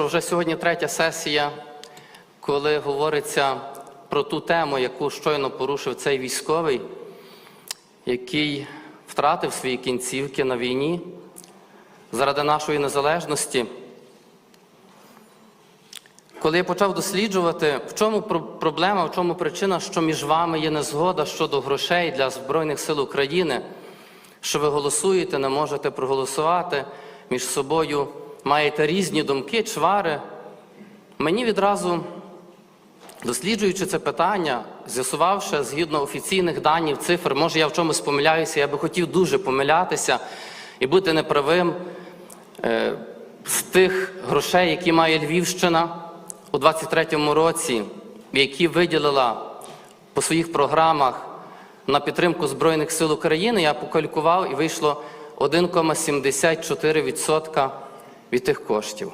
що вже сьогодні третя сесія, коли говориться про ту тему, яку щойно порушив цей військовий, який втратив свої кінцівки на війні заради нашої незалежності. Коли я почав досліджувати, в чому проблема, в чому причина, що між вами є незгода щодо грошей для Збройних сил України, що ви голосуєте, не можете проголосувати між собою, маєте різні думки, чвари, мені відразу, досліджуючи це питання, з'ясувавши згідно офіційних даних, цифр, може я в чомусь помиляюся, я би хотів дуже помилятися і бути неправим е, з тих грошей, які має Львівщина у 23-му році, які виділила по своїх програмах на підтримку Збройних сил України, я покалькував і вийшло 1,74% від тих коштів.